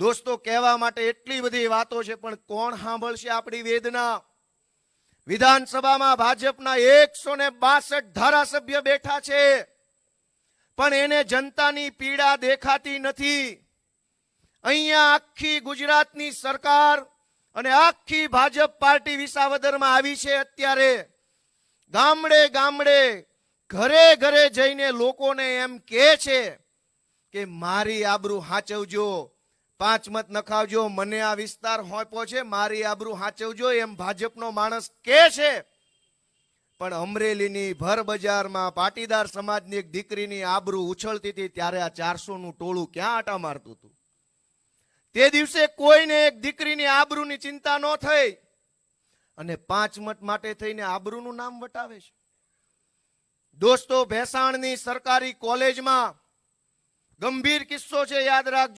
દોસ્તો, કહેવા માટે એટલી બધી વાતો છે, પણ કોણ સાંભળશે આપણી વેદના? વિધાનસભામાં ભાજપના એકસો ને બાસઠ ધારાસભ્ય બેઠા છે, પણ એને જનતાની પીડા દેખાતી નથી. અહીંયા આખી ગુજરાતની સરકાર અને આખી ભાજપ પાર્ટી વિસાવદરમાં આવી છે અત્યારે. ગામડે ગામડે, ઘરે ઘરે જઈને લોકોને એમ કહે છે કે, મારી આબરૂ હાચવજો. પાંચ મત નખાવજો, મને આ વિસ્તાર હોંપો છે, મારી આબરૂ હાચવજો, એમ ભાજપનો માણસ કે છે? પણ અમરેલીની ભર બજારમાં પાટીદાર સમાજની એક દીકરીની આબરૂ ઉછળતી હતી, ત્યારે આ ચારસો નું ટોળું ક્યાં આટા મારતું હતું? તે દિવસે કોઈને એક દીકરીની આબરૂની ચિંતા ન થઈ. અને પાંચ મત માટે થઈને આબરૂનું નામ વટાવે છે. દોસ્તો, ભેસાણની સરકારી કોલેજમાં ગંભીર કિસ્સો છે, યાદ રાખજો.